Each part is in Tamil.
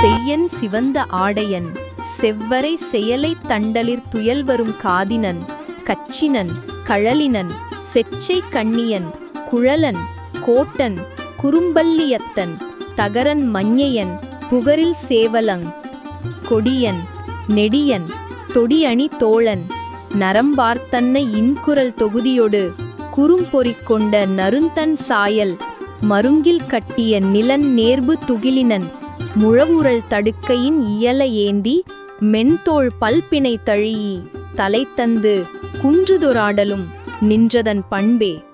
செய்யன் சிவந்த ஆடையன் செவ்வரை செயலைத் தண்டலிற் துயல்வரும் காதினன் கச்சினன் கழலினன் செச்சை கண்ணியன் குழலன் கோட்டன் குறும்பல்லியத்தன் தகரன் மஞ்ஞையன் புகரில் சேவலங் கொடியன் நெடியன் தொடியணி தோழன் நரம்பார்த்தன்னை இன்குரல் தொகுதியொடு குறும்பொறிக் கொண்ட சாயல் மருங்கில் கட்டிய நிலன் நேர்பு துகிலினன் முழவுரல் தடுக்கையின் இயல ஏந்தி மென்தோள் பல்பினை தலை தலைத்தந்து குன்றுதொராடலும் நின்றதன் பண்பே.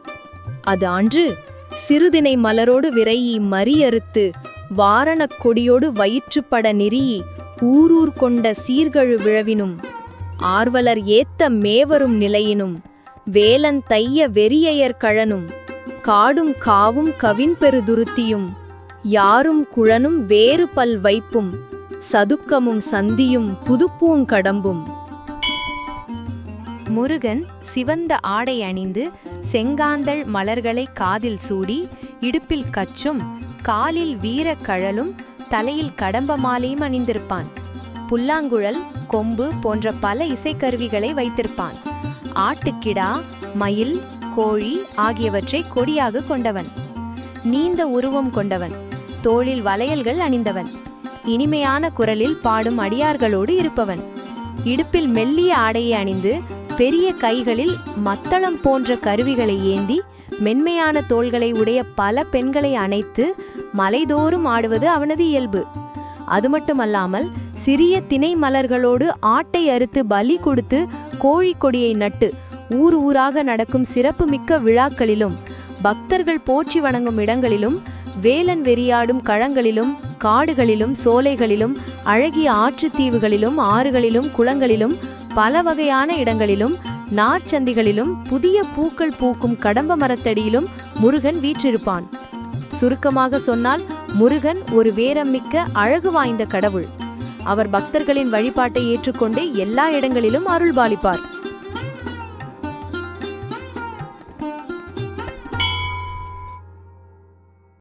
அது அன்று சிறுதினை மலரோடு விரையி மறியறுத்து வாரணக் கொடியோடு வயிற்றுப்பட நெறியி ஊரூர் கொண்ட சீர்கழு விழவினும் ஆர்வலர் ஏத்த மேவரும் நிலையினும் வேலன் தைய வெறியையர் கழனும் காடும் காவும் கவின்பெருதுருத்தியும் யாரும் குழனும் வேறு பல் வைப்பும் சதுக்கமும் சந்தியும் புதுப்பூங்கடம்பும் முருகன் சிவந்த ஆடை அணிந்து செங்காந்தள் மலர்களை காதில் சூடி இடுப்பில் கச்சும் காலில் வீரக் கழலும் தலையில் கடம்ப மாலையும் அணிந்திருப்பான். புல்லாங்குழல் கொம்பு போன்ற பல இசைக்கருவிகளை வைத்திருப்பான். ஆட்டுக்கிடா மயில் கோழி ஆகியவற்றை கொடியாக கொண்டவன். நீண்ட உருவம் கொண்டவன். தோளில் வளையல்கள் அணிந்தவன். இனிமையான குரலில் பாடும் அடியார்களோடு இருப்பவன். இடுப்பில் மெல்லிய ஆடையை அணிந்து பெரிய கைகளில் மத்தளம் போன்ற கருவிகளை ஏந்தி மென்மையான தோள்களை உடைய பல பெண்களை அணைத்து மலைதோறும் ஆடுவது அவனது இயல்பு. அது மட்டுமல்லாமல் சிறிய திணை மலர்களோடு ஆட்டை அறுத்து பலி கொடுத்து கோழிக்கொடியை நட்டு ஊர் ஊராக நடக்கும் சிறப்புமிக்க விழாக்களிலும் பக்தர்கள் போற்றி வணங்கும் இடங்களிலும் வேலன் வெறியாடும் களங்களிலும் காடுகளிலும் சோலைகளிலும் அழகிய ஆற்றுத்தீவுகளிலும் ஆறுகளிலும் குளங்களிலும் பல வகையான இடங்களிலும் நார்ச்சந்திகளிலும் புதிய பூக்கள் பூக்கும் கடம்ப மரத்தடியிலும் முருகன் வீற்றிருப்பான். சுருக்கமாக சொன்னால் முருகன் ஒரு வேரம்மிக்க அழகு வாய்ந்த கடவுள். அவர் பக்தர்களின் வழிபாட்டை ஏற்றுக்கொண்டு எல்லா இடங்களிலும் அருள்பாலிப்பார்.